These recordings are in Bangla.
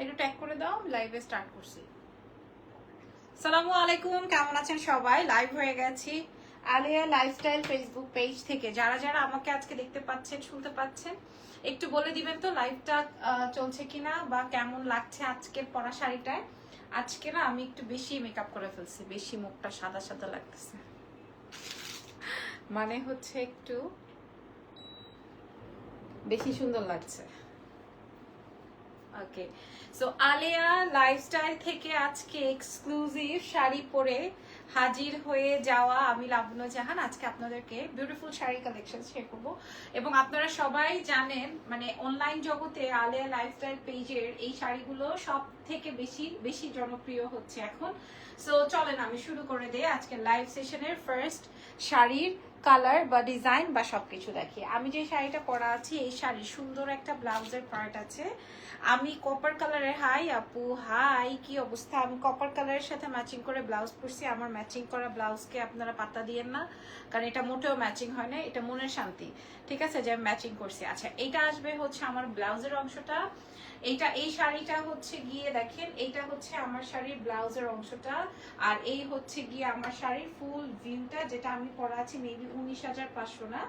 একটু ট্যাগ করে দাও লাইভে স্টার্ট করছি। সালামু আলাইকুম, কেমন আছেন সবাই? লাইভ হয়ে গেছি আলিয়া লাইফস্টাইল ফেসবুক পেজ থেকে। যারা যারা আমাকে আজকে দেখতে পাচ্ছেন, শুনতে পাচ্ছেন, একটু বলে দিবেন তো লাইভটা চলছে কিনা বা কেমন লাগছে আজকের পরা শাড়িটায়? আজকে না আমি একটু বেশি মেকআপ করে ফেলছি, বেশি মুখটা সাদা সাদা লাগতেছে। মানে হচ্ছে একটু বেশি সুন্দর লাগছে। ওকে সো আলিয়া লাইফস্টাইল থেকে আজকে এক্সক্লুসিভ শাড়ি পরে হাজির হয়ে যাওয়া আমি লাবণ্য জাহান আজকে আপনাদেরকে বিউটিফুল শাড়ি কালেকশন শেয়ার করব এবং আপনারা সবাই জানেন মানে অনলাইন জগতে আলিয়া লাইফস্টাইল পেজের এই শাড়িগুলো সব থেকে বেশি বেশি জনপ্রিয় হচ্ছে এখন সো চলেন আমি শুরু করে দিই আজকে লাইভ সেশনের ফার্স্ট শাড়ির কালার বা ডিজাইন বা সবকিছু দেখি। আমি যে শাড়িটা পরা আছি, এই শাড়ি সুন্দর একটা ব্লাউজের পার্ট আছে। আমি কপার কালারের হাই আপু। হাই কি অবস্থা? আমি কপার কালারের সাথে ম্যাচিং করে ব্লাউজ পরছি। আমার ম্যাচিং করা ব্লাউজকে আপনারা পাতা দিয়েন না, কারণ এটা মোটেও ম্যাচিং হয় না, এটা মনের শান্তি। ঠিক আছে, যে আমি ম্যাচিং করছি। আচ্ছা এইটা আসবে হচ্ছে আমার ব্লাউজের অংশটা। এইটা, এই শাড়িটা হচ্ছে গিয়ে দেখেন, এইটা হচ্ছে আমার শাড়ির ব্লাউজের অংশটা। আর এই হচ্ছে গিয়ে আমার শাড়ির ফুল ভিউটা যেটা আমি পরা আছি মেবি উনিশ হাজার পাঁচশো না।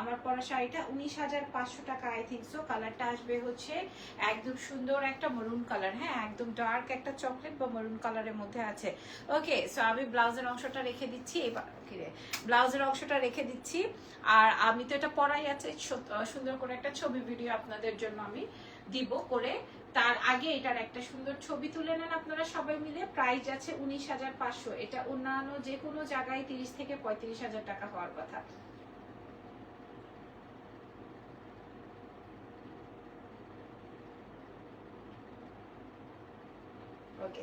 আমার পরা শাড়িটা উনিশ হাজার পাঁচশো টাকা আই থিঙ্ক সো কালারটা আসবে হচ্ছে একদম সুন্দর একটা মরুন কালার হ্যাঁ? একদম ডার্ক একটা চকলেট বা মরুন কালারের মধ্যে আছে। ওকে সো আমি ব্লাউজের অংশটা রেখে দিচ্ছি। এবার ব্লাউজের অংশটা রেখে দিচ্ছি। আর আমি তো এটা পরাই আছে সুন্দর করে একটা ছবি ভিডিও আপনাদের জন্য আমি দিব করে। তার আগে এটার একটা সুন্দর ছবি তুলে নেন আপনারা সবাই মিলে। প্রাইস আছে উনিশ হাজার পাঁচশো। এটা অন্যান্য যে কোনো জায়গায় তিরিশ থেকে পঁয়ত্রিশ হাজার টাকা হওয়ার কথা। ওকে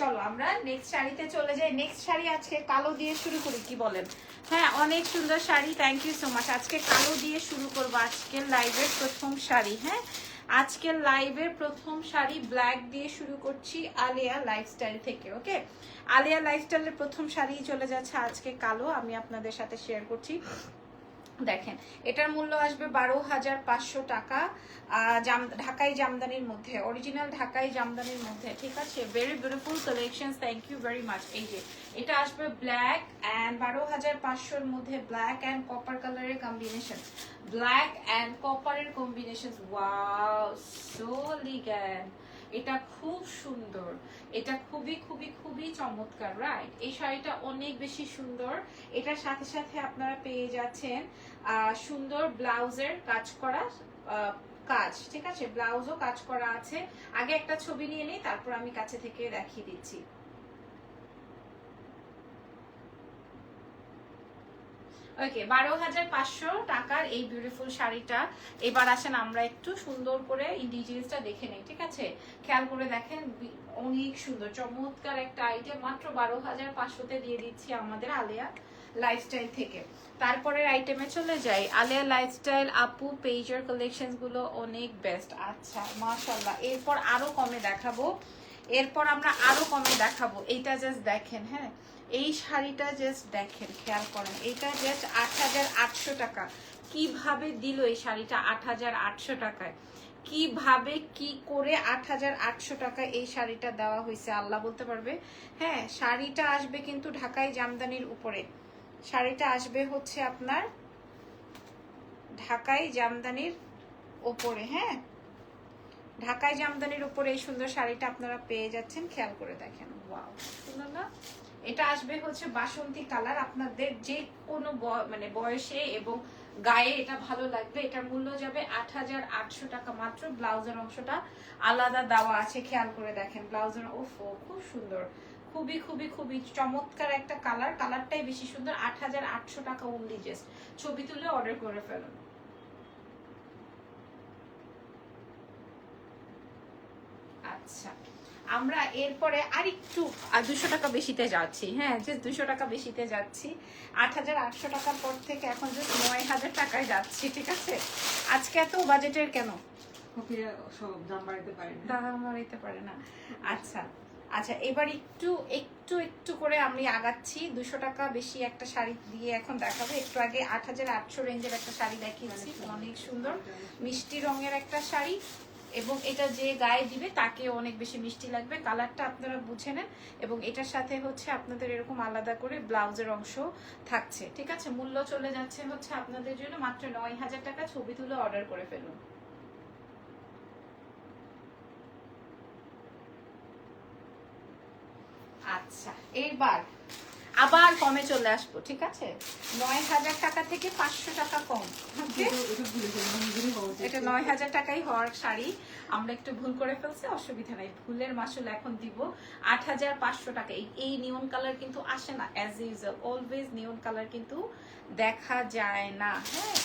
চলো, আমরা নেক্সট শাড়িতে চলে যাই। নেক্সট শাড়ি আজকে কালো দিয়ে শুরু করি, কি বলেন? হ্যাঁ অনেক সুন্দর sari thank you so much আজকে কালো দিয়ে শুরু করব আজকের লাইভের প্রথম শাড়ি হ্যাঁ? আজকের লাইভের প্রথম শাড়ি ব্ল্যাক দিয়ে শুরু করছি আলিয়া লাইফস্টাইল থেকে ওকে আলিয়া লাইফস্টাইলের প্রথম শাড়ি চলে যাচ্ছে আজকে কালো। আমি আপনাদের সাথে শেয়ার করছি। দেখেন, এটার মূল্য আসবে বারো হাজার পাঁচশো টাকা জাম- ঢাকাই জামদানির মধ্যে অরিজিনাল ঢাকাই জামদানির মধ্যে, ঠিক আছে? Very beautiful collection thank you very much এই যে, এটা আসবে ব্ল্যাক অ্যান্ড বারো হাজার পাঁচশোর মধ্যে ব্ল্যাক অ্যান্ড কপার কালারের কম্বিনেশন ব্ল্যাক অ্যান্ড কপারের কম্বিনেশন ওয়াও সো লিগ্যান এটা খুব সুন্দর। এটা খুবই খুবই খুবই চমৎকার রাইট এই শাড়িটা অনেক বেশি সুন্দর। এটার সাথে সাথে আপনারা পেয়ে যাচ্ছেন সুন্দর ব্লাউজের কাজ করা কাজ, ঠিক আছে? ব্লাউজও কাজ করা আছে। আগে একটা ছবি নিয়ে নিই, তারপর আমি কাছে থেকে দেখিয়ে দিচ্ছি। ওকে বারো হাজার পাঁচশো টাকার এই বিউটিফুল শাড়িটা। এবার আসেন আমরা একটু সুন্দর করে এই ডিটেলসটা দেখে নেই, ঠিক আছে? খেয়াল করে দেখেন অনেক সুন্দর, চমৎকার একটা আইটেম মাত্র বারো হাজার পাঁচশোতে দিয়ে দিচ্ছি আমাদের আলিয়া লাইফস্টাইল থেকে। তারপরের আইটেমে চলে যাই। আলিয়া লাইফস্টাইল আপু পেজের কালেকশনগুলো অনেক বেস্ট আচ্ছা মাশাল্লাহ এরপর আরও কমে দেখাবো। এরপর আমরা আরও কমে দেখাবো। এইটা জাস্ট দেখেন হ্যাঁ? এই শাড়িটা জাস্ট দেখেন, খেয়াল করেন। এটা জাস্ট আট হাজার আটশো টাকা। কীভাবে দিল এই শাড়িটা আট হাজার আটশো টাকায়? কীভাবে, কি করে আট হাজার আটশো টাকা এই শাড়িটা দেওয়া হয়েছে? আল্লাহ বলতে পারবে? হ্যাঁ শাড়িটা আসবে কিন্তু ঢাকাই জামদানির উপরে। শাড়িটা আসবে হচ্ছে আপনার ঢাকাই জামদানির ওপরে হ্যাঁ? ঢাকাই জামদানির উপরে এই সুন্দর শাড়িটা আপনারা পেয়ে যাচ্ছেন, খেয়াল করে দেখেন। ওয়াও, সুন্দর না? এটা আসবে হচ্ছে বাসন্তী কালার। আপনাদের যে কোনো মানে বয়সে এবং গায়ে এটা ভালো লাগবে, এটার মূল্য যাবে আট হাজার আটশো টাকা মাত্র। ব্লাউজের অংশটা আলাদা দেওয়া আছে, খেয়াল করে দেখেন। ব্লাউজের, ওফ খুব সুন্দর। খুবই খুবই খুবই চমৎকার একটা কালার। কালারটাই বেশি সুন্দর, আট হাজার আটশো টাকা অনলি জাস্ট ছবি তুলে অর্ডার করে ফেলুন। আচ্ছা আমরা এরপরে আরেকটু দুশো টাকা বেশিতে যাচ্ছি। হ্যাঁ যে দুশো টাকা বেশিতে যাচ্ছি। আট হাজার আটশো টাকার পর থেকে এখন যে নয় হাজার টাকায় যাচ্ছি ঠিক আছে? আজকে এত বাজেটের কেন? দাম পারে পারে না। আচ্ছা আচ্ছা এবার একটু একটু একটু করে আমি আগাচ্ছি। দুশো টাকা বেশি একটা শাড়ি দিয়ে এখন দেখাবো। একটু আগে আট হাজার আটশো রেঞ্জের একটা শাড়ি দেখিয়েছি। অনেক সুন্দর। মিষ্টি রঙের একটা শাড়ি। এবং এটা যে গায়ে দিবে, তাকে অনেক বেশি মিষ্টি লাগবে। কালারটা আপনারা বুঝে নেন এবং এটার সাথে হচ্ছে আপনাদের এরকম আলাদা করে ব্লাউজের অংশ থাকছে, ঠিক আছে? মূল্য চলে যাচ্ছে হচ্ছে আপনাদের জন্য মাত্র নয় হাজার টাকা। ছবি তুলে অর্ডার করে ফেলুন। আচ্ছা এবার আবার কমে চলে আসব ঠিক আছে? নয় হাজার টাকা থেকে পাঁচশো টাকা কম? এটা নয় হাজার টাকাই হওয়ার শাড়ি। আমরা একটু ভুল করে ফেলছি অসুবিধা নাই। ভুলের মাসুল এখন দিব আট হাজার পাঁচশো টাকা। এই- এই নিয়ন কালার কিন্তু আসে না as usual always neon colour কিন্তু দেখা যায় না হ্যাঁ?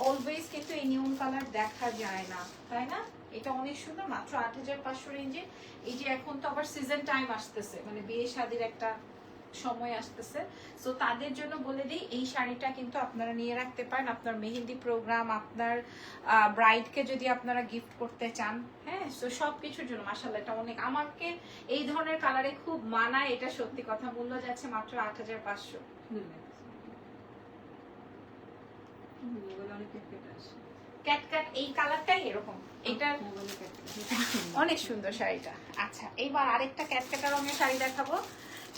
অলওয়েজ কিন্তু এই নিয়ন কালার দেখা যায় না তাই না? এটা অনেক সুন্দর মাত্র আট হাজার পাঁচশো রেঞ্জে এই যে এখন তো আবার সিজন টাইম আসতেছে মানে বিয়ে শাদির একটা সময় আসতেছে। সো তাদের জন্য বলে দিই, এই শাড়িটা কিন্তু আপনারা নিয়ে রাখতে পারেন। আপনার মেহেন্দি প্রোগ্রাম আপনার ব্রাইডকে যদি আপনারা গিফট করতে চান হ্যাঁ? তো সব কিছুর জন্য মাসাল্লাহ এটা অনেক। আমাকে এই ধরনের কালারে খুব মানায়, এটা সত্যি কথা। মূল্য যাচ্ছে মাত্র আট হাজার পাঁচশো। এই কালারটাই এরকম। সুন্দর। অনেক সুন্দর শাড়িটা। আচ্ছা এইবার আরেকটা ক্যাটকেটা রঙের শাড়ি দেখাবো।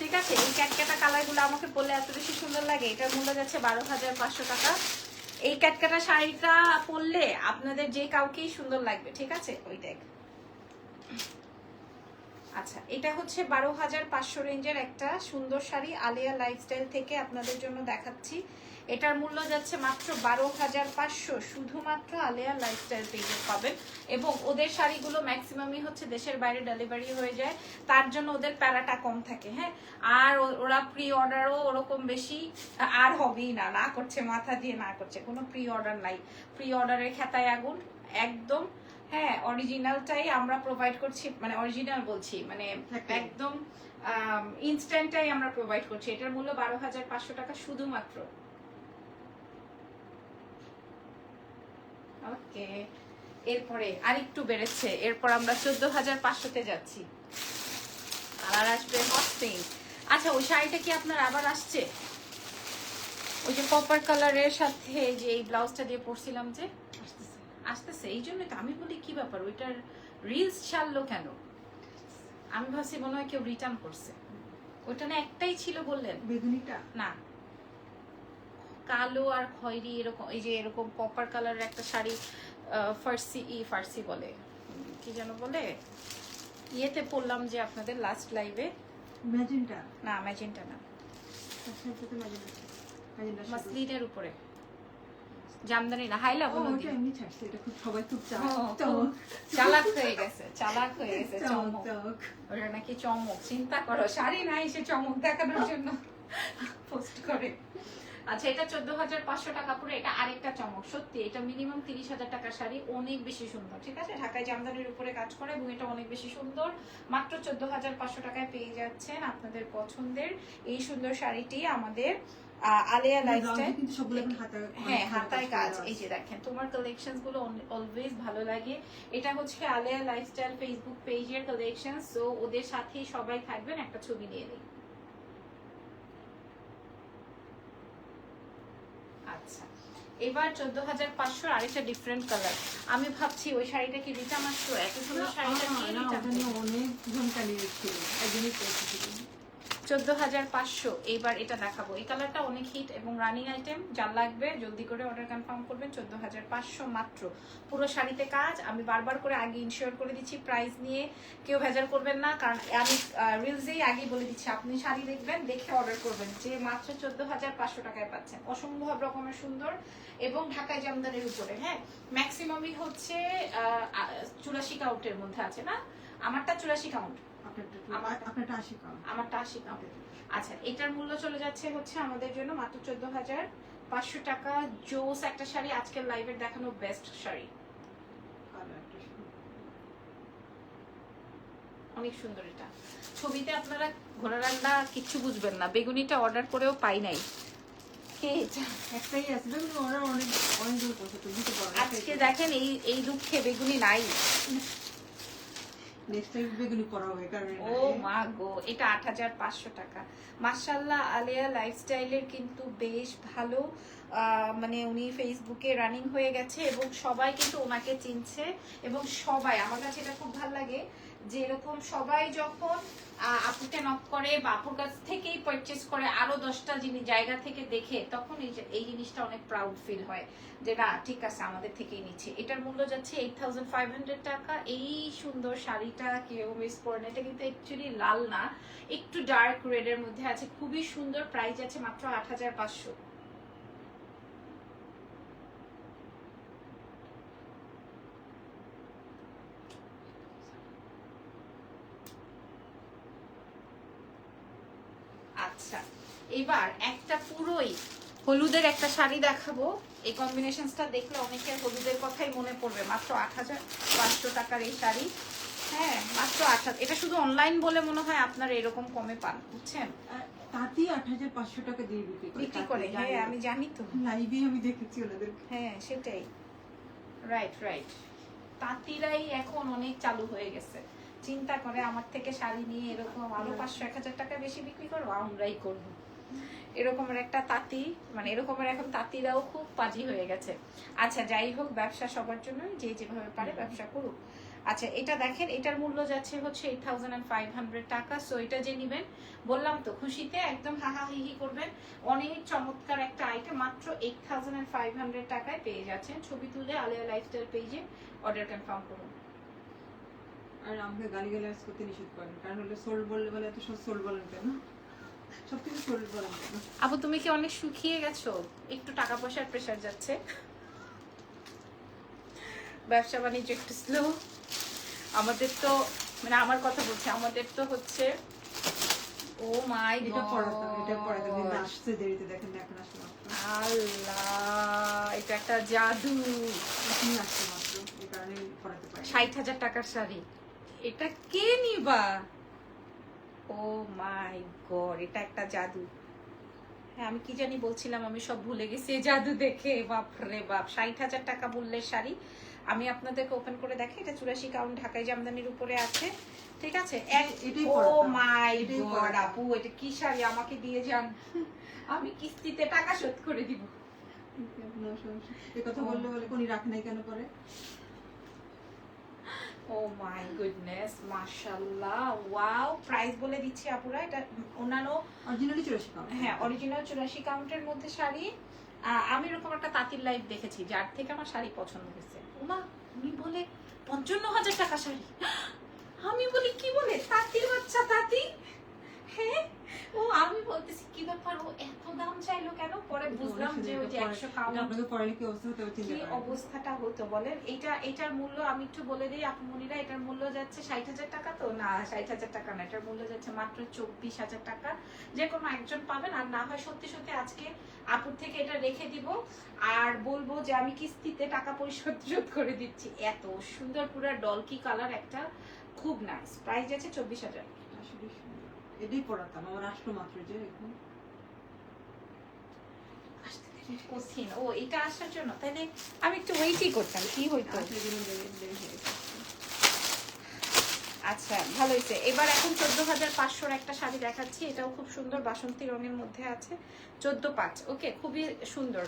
ঠিক আছে, এই ক্যাটকাটা কালারগুলো আমাকে বললে এত বেশি সুন্দর লাগে। এটার মূল্য যাচ্ছে বারো হাজার পাঁচশো টাকা। এই ক্যাটকাটা শাড়িটা পরলে আপনাদের যে কাউকেই সুন্দর লাগবে, ঠিক আছে? ওই দেখ আচ্ছা এটা হচ্ছে বারো হাজার পাঁচশো রেঞ্জের একটা সুন্দর শাড়ি, আলিয়া লাইফস্টাইল থেকে আপনাদের জন্য দেখাচ্ছি। এটার মূল্য যাচ্ছে মাত্র বারো হাজার পাঁচশো। শুধুমাত্র আলিয়া লাইফস্টাইল পেজে পাবেন। এবং ওদের শাড়িগুলো ম্যাক্সিমামই হচ্ছে দেশের বাইরে ডেলিভারি হয়ে যায়। তার জন্য ওদের প্যারাটা কম থাকে হ্যাঁ? আর ওরা প্রি অর্ডারও ওরকম বেশি আর হবেই না। না করছে মাথা দিয়ে না করছে। কোনো প্রি অর্ডার নাই। প্রি অর্ডারের খেতায় আগুন একদম হ্যাঁ অরিজিনালটাই আমরা প্রোভাইড করছি মানে অরিজিনাল বলছি মানে একদম। ইনস্ট্যান্টটাই আমরা প্রোভাইড করছি। এটার মূল্য বারো হাজার পাঁচশো টাকা শুধুমাত্র। ওকে এরপরে আরেকটু বেড়েছে এরপর আমরা চোদ্দ হাজার পাঁচশোতে যাচ্ছি। কালার আসবে হট পিঙ্ক আচ্ছা ওই শাড়িটা কি আপনার আবার আসছে? ওই যে কপার কালারের সাথে যে এই ব্লাউজটা দিয়ে পরছিলাম যে? আসতেছে। আসতেছে এই জন্যই তো। আমি বলি কি ব্যাপার? ওইটার রিলস ছাড়লো কেন? আমি ভাবছি মনে হয় কেউ রিটার্ন করছে। ওইটা না একটাই ছিল বললেন? বেগুনিটা? না। কালো আর খয়েরি এরকম এই যে এরকম কপার কালারের একটা শাড়ি ফার্সি ই ফার্সি বলে কি যেন বলে? ইয়েতে পড়লাম যে আপনাদের লাস্ট লাইভে ম্যাজেন্টা। না ম্যাজেন্টা না। মাসলিনের উপরে। জামদানি না হাইলা বলো ওটা এমনি ছাড়ছে, এটা খুব সবাই খুব চালাক হয়ে গেছে চালাক হয়ে গেছে চমক। ওটা নাকি চমক চিন্তা করো শাড়ি নাই সে চমক দেখানোর জন্য। পোস্ট করে। আচ্ছা এটা চোদ্দ হাজার পাঁচশো টাকা পুরো এটা আরেকটা চমক। সত্যি এটা মিনিমাম তিরিশ হাজার টাকার শাড়ি অনেক বেশি সুন্দর ঠিক আছে? ঢাকায় জামদানির উপরে কাজ করে এবং এটা অনেক বেশি সুন্দর। মাত্র চোদ্দ হাজার পাঁচশো টাকায় পেয়ে যাচ্ছেন আপনাদের পছন্দের এই সুন্দর শাড়িটি আমাদের আলেয়া লাইফস্টাইল হ্যাঁ হাতায় কাজ এই যে দেখেন তোমার কালেকশনগুলো অলওয়েজ ভালো লাগে। এটা হচ্ছে আলেয়া লাইফস্টাইল ফেসবুক পেজের কালেকশন সো ওদের সাথেই সবাই থাকবেন একটা ছবি নিয়ে নিই আচ্ছা এবার চোদ্দ হাজার পাঁচশো আরেকটা ডিফারেন্ট কালার আমি ভাবছি ওই শাড়িটা কি রিটার্ন মাত্র এত সুন্দর শাড়িটা অনেক কি না, রিটার্ন নিয়ে ছিল। একজনই। চোদ্দ হাজার পাঁচশো। এইবার এটা দেখাবো। এই কালারটা অনেক হিট এবং রানিং আইটেম। যার লাগবে, জলদি করে অর্ডার কনফার্ম করবেন, চোদ্দ হাজার পাঁচশো মাত্র। পুরো শাড়িতে কাজ। আমি বারবার করে আগে ইনশিওর করে দিচ্ছি প্রাইস নিয়ে। কেউ ভেজাল করবেন না, কারণ আমি রিলসেই আগে বলে দিচ্ছি। আপনি শাড়ি দেখবেন, দেখে অর্ডার করবেন। যে মাত্র চোদ্দ হাজার পাঁচশো টাকায় পাচ্ছেন। অসম্ভব রকমের সুন্দর এবং ঢাকায় জামদানির উপরে হ্যাঁ? ম্যাক্সিমামই হচ্ছে চুরাশি কাউন্টের মধ্যে আছে, না? আমারটা চুরাশি কাউন্ট আমারটা আশি আচ্ছা এটার মূল্য চলে যাচ্ছে হচ্ছে আমাদের জন্য মাত্র চোদ্দ হাজার পাঁচশো টাকা। জোস একটা শাড়ি আজকের লাইভের দেখানো বেস্ট শাড়ি। অনেক সুন্দর এটা। ছবিতে আপনারা ঘোড়া রান্না কিচ্ছু বুঝবেন না। বেগুনিটা অর্ডার করেও পাই নাই। আজকে দেখেন এই এই দুঃখে বেগুনি নাই নেক্সট টাইম বেগুনি করা হবে কারণ ও মা গো এটা আট হাজার পাঁচশো টাকা। মার্শাল্লাহ আলিয়া লাইফস্টাইলের কিন্তু বেশ ভালো আহ, মানে উনি ফেসবুকে রানিং হয়ে গেছে এবং সবাই কিন্তু ওনাকে চিনছে এবং সবাই আমার কাছে এটা খুব ভালো লাগে যে এরকম সবাই যখন আপুকে নক করে বা আপুর কাছ থেকেই পারচেস করে, আরও দশটা জিনিস জায়গা থেকে দেখে, তখন এই এই জিনিসটা অনেক প্রাউড ফিল হয় যে, না, ঠিক আছে, আমাদের থেকেই নিচ্ছে। এটার মূল্য যাচ্ছে এইট থাউজেন্ড ফাইভ হান্ড্রেড টাকা। এই সুন্দর শাড়িটা কেউ মিস করে না। এটা কিন্তু অ্যাকচুয়ালি লাল না, একটু ডার্ক রেডের মধ্যে আছে। খুবই সুন্দর প্রাইস আছে মাত্র আট হাজার পাঁচশো। আচ্ছা এবার একটা পুরোই হলুদের একটা শাড়ি দেখাবো। এই কম্বিনেশনসটা দেখলে অনেকের হলুদের কথাই মনে পড়বে মাত্র আট হাজার পাঁচশো টাকার এই শাড়ি। হ্যাঁ মাত্র আট হাজার। এটা শুধু অনলাইন বলে মনে হয় আপনারা এরকম কমে পান বুঝছেন? তাঁতি আট হাজার পাঁচশো টাকা দিয়ে বিক্রি করে হ্যাঁ আমি জানি তো। লাইভে আমি দেখেছি ওনাদের হ্যাঁ সেটাই। রাইট রাইট তাঁতিরাই এখন অনেক চালু হয়ে গেছে। চিন্তা করে আমার থেকে শাড়ি নিয়ে এরকম আরও পাঁচশো এক হাজার টাকা বেশি বিক্রি করব আমরাই করব। এরকমের একটা তাঁতি মানে এরকমের এখন তাঁতিরাও খুব পাজি হয়ে গেছে। আচ্ছা যাই হোক ব্যবসা সবার জন্য যে যেভাবে পারে ব্যবসা করুক। আচ্ছা এটা দেখেন এটার মূল্য যাচ্ছে হচ্ছে eight thousand and five hundred টাকা। সো এটা যে নিবেন বললাম তো খুশিতে একদম হাহা হিহি করবেন। অনেক চমৎকার একটা আইটেম মাত্র eight thousand and five hundred টাকায় পেয়ে যাচ্ছেন। ছবি তুলে আলিয়া লাইফস্টাইল পেজে অর্ডার কনফার্ম করুন। আর আমাকে গালি গালাজ করতে নিষেধ করেন। কারণ হলো সোল বললে বলে এত সব সোল বলেন কেন? সব কিছু সোল বলেন কেন? আপু তুমি কি অনেক শুকিয়ে গেছো? একটু টাকা পয়সার প্রেশার যাচ্ছে। ব্যবসা বাণিজ্য একটু স্লো আমাদের তো মানে আমার কথা বলছি আমাদের তো হচ্ছে ও মাই এটা পড়াতাম এটা পড়াতাম কিন্তু আসছে দেরিতে দেখেন এখন আসছে মাত্র। আল্লাহ এটা একটা জাদু। আসছে মাত্র এই কারণে পড়াতে পারি ষাট হাজার টাকার শাড়ি। এটা কে নিবা? ও মাই গড এটা একটা জাদু। হ্যাঁ আমি কি জানি বলছিলাম আমি সব ভুলে গেছি জাদু দেখে। বাপ রে বাপ ষাট হাজার টাকা বললে শাড়ি। আমি আপনাদেরকে ওপেন করে দেখি এটা চুরাশি কাউন্ট ঢাকাই জামদানির উপরে আছে। ঠিক আছে? ও মাই গড আপু এটা কি শাড়ি? আমাকে দিয়ে যান। আমি কিস্তিতে টাকা শোধ করে দিব। কথা বললে বলে কোনি রাখ নাই কেন করে ও মাই গুডনেস মাশাআল্লাহ ওয়াও প্রাইস বলে দিচ্ছি আপুরা এটা অন্যান্য অরিজিনালি চুরাশি পাউন্ড হ্যাঁ অরিজিনাল চুরাশি কাউন্টের মধ্যে শাড়ি। আমি এরকম একটা তাঁতির লাইভ দেখেছি যার থেকে আমার শাড়ি পছন্দ হয়েছে। ওমা উনি বলে পঞ্চান্ন হাজার টাকা শাড়ি। আমি বলি কি বলে? তাঁতির বাচ্চা তাঁতি? হ্যাঁ ও আমি বলতেছি কি ব্যাপার? ও এত পরে বুঝলাম যে ওই যে একশো কি অবস্থাটা হতো বলেন? এটা এটার মূল্য আমি একটু বলে দিই আপুমনিরা এটার মূল্য যাচ্ছে ষাট হাজার টাকা তো? না ষাট হাজার টাকা না এটার মূল্য যাচ্ছে মাত্র চব্বিশ হাজার টাকা। যে কোনো একজন পাবেন আর না হয় সত্যি সত্যি আজকে আপুর থেকে এটা রেখে দিব। আর বলব যে আমি কিস্তিতে টাকা পরিশোধ করে দিচ্ছি। এত সুন্দর পুরো ডলকি কালার একটা খুব নাইস প্রাইস যাচ্ছে চব্বিশ হাজার। এটাই পড়াতাম আমার আসলো মাত্র যে এখন। কঠিন ও এটা আসার জন্য। তাহলে আমি একটু ওয়েটই করতাম কি হইতো। আচ্ছা ভালো হয়েছে। এবার এখন চোদ্দ হাজার পাঁচশোর একটা শাড়ি দেখাচ্ছি। এটাও খুব সুন্দর বাসন্তী রঙের মধ্যে আছে। চোদ্দ পাঁচ ওকে খুবই সুন্দর।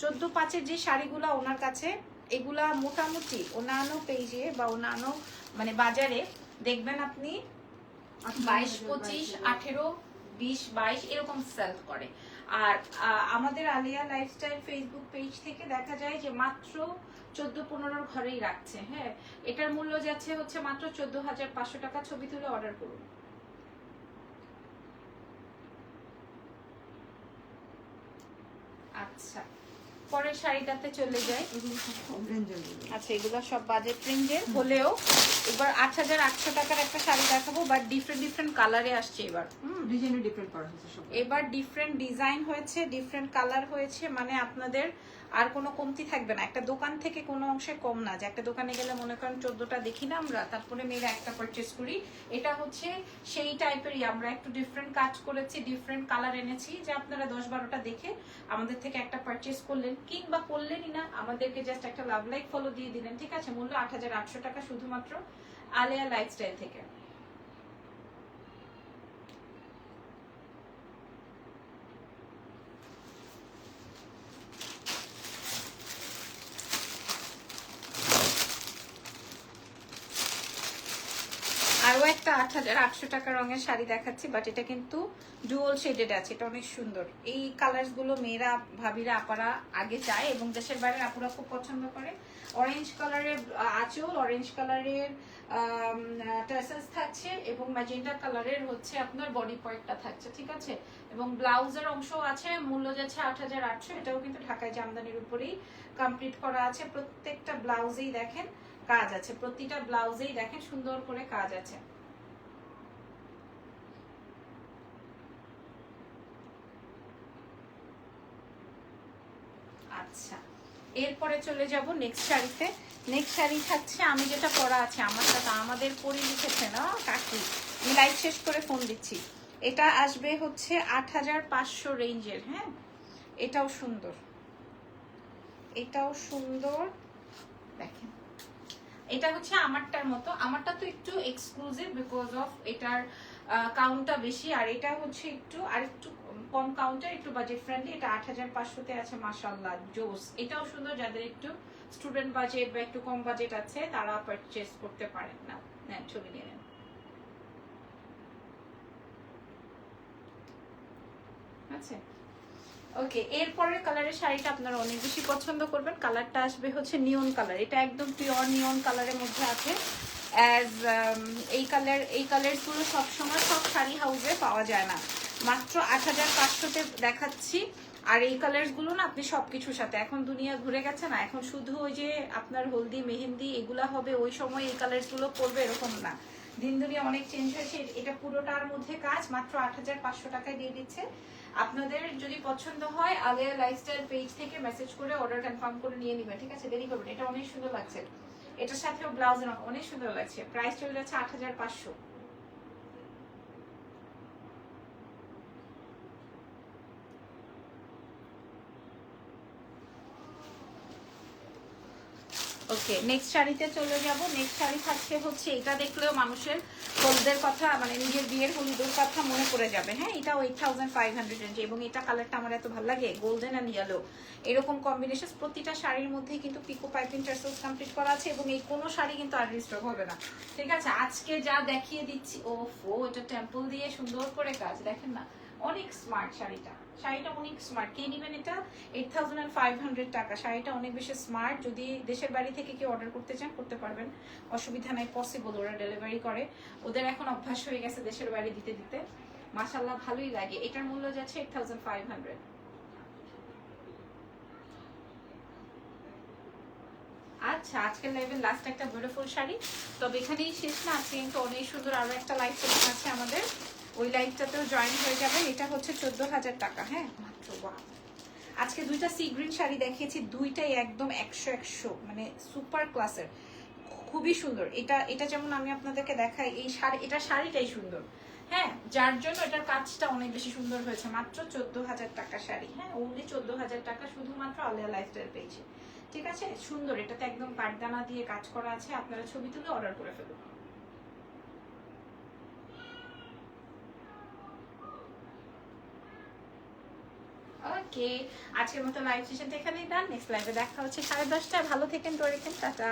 চোদ্দ পাঁচের যে শাড়িগুলো ওনার কাছে এগুলা মোটামুটি অন্যান্য পেজে বা অন্যান্য মানে বাজারে দেখবেন আপনি বাইশ পঁচিশ আঠেরো বিশ বাইশ এরকম সেল করে। আর আমাদের আলিয়া লাইফস্টাইল ফেসবুক পেজ থেকে দেখা যায় যে মাত্র চোদ্দ পনেরোর ঘরেই রাখছে হ্যাঁ? এটার মূল্য যাচ্ছে হচ্ছে মাত্র চোদ্দ হাজার পাঁচশো টাকা ছবি তুলে অর্ডার করুন। আচ্ছা। পরের শাড়িটাতে চলে যাই। গুলো। আচ্ছা এগুলো সব বাজেট রেঞ্জের হলেও এবার আট হাজার আটশো টাকার একটা শাড়ি দেখাবো বাট ডিফারেন্ট ডিফারেন্ট কালারে আসছে এবার। ডিজাইনে ডিফারেন্ট করা হয়েছে এবার ডিফারেন্ট ডিজাইন হয়েছে ডিফারেন্ট কালার হয়েছে মানে আপনাদের আর কোনো কমতি থাকবে না। একটা দোকান থেকে কোনো অংশে কম না। যে একটা দোকানে গেলে মনে করেন চোদ্দটা দেখি না আমরা, তারপরে মেয়েরা একটা পারচেস করি। এটা হচ্ছে সেই টাইপেরই। আমরা একটু ডিফারেন্ট কাজ করেছি ডিফারেন্ট কালার এনেছি যে আপনারা দশ বারোটা দেখে আমাদের থেকে একটা পারচেস করলেন। কিংবা করলেনই না, আমাদেরকে জাস্ট একটা লাভ লাইক ফলো দিয়ে দিলেন। ঠিক আছে? মূল্য আট হাজার আটশো টাকা শুধুমাত্র আলেয়া লাইফস্টাইল থেকে আরও একটা আটশো টাকা রঙের শাড়ি দেখাচ্ছি বাট এটা কিন্তু ডুয়াল শেডেড আছে, এটা অনেক সুন্দর। এই কালার্সগুলো মেয়েরা, ভাবিরা, আপারা আগে চায় এবং দেশের বাইরের আপুরা খুব পছন্দ করে। অরেঞ্জ কালারের আঁচল অরেঞ্জ কালারের টার্সেস থাকছে এবং ম্যাজেন্টা কালারের হচ্ছে আপনার বডি পার্টটা থাকছে, ঠিক আছে? এবং ব্লাউজের অংশ আছে, মূল্য যাচ্ছে আট হাজার আটশো, এটাও কিন্তু ঢাকায় জামদানির উপরেই কমপ্লিট করা আছে। প্রত্যেকটা ব্লাউজেই দেখেন কাজ আছে, প্রতিটা ব্লাউজেই দেখেন সুন্দর করে কাজ আছে আচ্ছা এরপরে চলে যাব নেক্সট শাড়িতে। নেক্সট শাড়ি থাকছে, আমি যেটা পরা আছে আমারটা তো আমাদের পরে লিখেছে না, কাকি? আমি লাইভ শেষ করে ফোন দিচ্ছি। এটা আসবে হচ্ছে আট হাজার পাঁচশো রেঞ্জের হ্যাঁ? এটাও সুন্দর। এটাও সুন্দর। দেখেন। এটা হচ্ছে আমারটার মতো। আমারটা তো একটু এক্সক্লুসিভ বিকজ অফ এটার কাউন্টটা বেশি, আর এটা হচ্ছে একটু আর একটু কম কাউন্টার একটু বাজেট ফ্রেন্ডলি এটা আট হাজার পাঁচশোতে আছে মাসাল্লাহ জোস। এটাও সুন্দর, যাদের একটু স্টুডেন্ট বাজেট বা একটু কম বাজেট আছে, তারা পারচেস করতে পারেন না। নেন, ছবি নিয়ে নেন। আছে ওকে এরপরের কালারের শাড়িটা আপনারা অনেক বেশি পছন্দ করবেন। কালারটা আসবে হচ্ছে নিয়ন কালার এটা একদম পিওর নিয়ন কালারের মধ্যে আছে। অ্যাজ এই কালার এই কালারগুলো সবসময় সব শাড়ি হাউসে পাওয়া যায় না। মাত্র আট হাজার পাঁচশোতে দেখাচ্ছি। আর এই কালারসগুলো না আপনি সবকিছুর সাথে। এখন দুনিয়া ঘুরে গেছে না, এখন শুধু ওই যে আপনার হলদি, মেহেন্দি এগুলা হবে, ওই সময় এই কালারসগুলো পরবে এরকম না। দিন দুনিয়া অনেক চেঞ্জ হয়েছে, এটা পুরোটার মধ্যে কাজ, মাত্র আট হাজার পাঁচশো টাকায় দিয়ে দিচ্ছে। আপনাদের যদি পছন্দ হয় আলিয়া লাইফস্টাইল পেজ থেকে মেসেজ করে অর্ডার কনফার্ম করে নিয়ে নিবেন ঠিক আছে? দেরি করবেন এটা অনেক সুন্দর লাগছে। এটার সাথেও ব্লাউজ অনেক সুন্দর লাগছে। প্রাইস চলে যাচ্ছে আট হাজার পাঁচশো। ওকে নেক্সট শাড়িতে চলে যাব। নেক্সট শাড়ি থাকছে হচ্ছে, এটা দেখলেও মানুষের হলদের কথা মানে নিজের বিয়ের হলুদের কথা মনে পড়ে যাবে। হ্যাঁ এটাও eight thousand five hundred range এবং এটা কালারটা আমার এত ভালো লাগে গোল্ডেন অ্যান্ড ইয়েলো এরকম কম্বিনেশন প্রতিটা শাড়ির মধ্যে কিন্তু পিকো পাইপিং টার্সেলস কমপ্লিট করা আছে এবং এই কোনো শাড়ি কিন্তু আর রিস্টক হবে না। ঠিক আছে, আজকে যা দেখিয়ে দিচ্ছি ও ফো এটা টেম্পল দিয়ে সুন্দর করে কাজ, দেখেন না। অনেক স্মার্ট শাড়িটা। শাড়িটা অনেক স্মার্ট কে নেবেন এটা? এইট টাকা। শাড়িটা অনেক বেশি স্মার্ট যদি দেশের বাড়ি থেকে কেউ অর্ডার করতে চান, করতে পারবেন। অসুবিধা নাই পসিবল ওরা ডেলিভারি করে। ওদের এখন অভ্যাস হয়ে গেছে দেশের বাড়ি দিতে দিতে। মাসাল্লাহ ভালোই লাগে। এটার মূল্য যাচ্ছে এইট থাউজেন্ড আচ্ছা আজকের লাইভের লাস্ট একটা বিউটিফুল শাড়ি। তবে এখানেই শেষ না। আজকে কিন্তু অনেক সুন্দর আরও একটা লাইভ আছে আমাদের। ওই লাইভটাতেও জয়েন হয়ে যাবে। এটা হচ্ছে চোদ্দ হাজার টাকা হ্যাঁ? মাত্র আজকে দুইটা সি গ্রিন শাড়ি দেখিয়েছি দুইটাই একদম একশো একশো মানে সুপার ক্লাসের খুবই সুন্দর। এটা এটা যেমন আমি আপনাদেরকে দেখাই এই শাড়ি এটা শাড়িটাই সুন্দর হ্যাঁ? যার জন্য এটার কাজটা অনেক বেশি সুন্দর হয়েছে। মাত্র চোদ্দ হাজার টাকা শাড়ি হ্যাঁ? ওনলি চোদ্দ হাজার টাকা শুধুমাত্র আলিয়া লাইফস্টাইল পেয়েছে ঠিক আছে? সুন্দর এটাতে একদম পাটদানা দিয়ে কাজ করা আছে। আপনারা ছবি তুলে অর্ডার করে ফেলুন। ওকে, আজকের মতো লাইভ সেশনটা এখানেই ডান নেক্সট লাইভে দেখা হচ্ছে সাড়ে দশটায়। ভালো থেকেন তো রেখেন টাটা।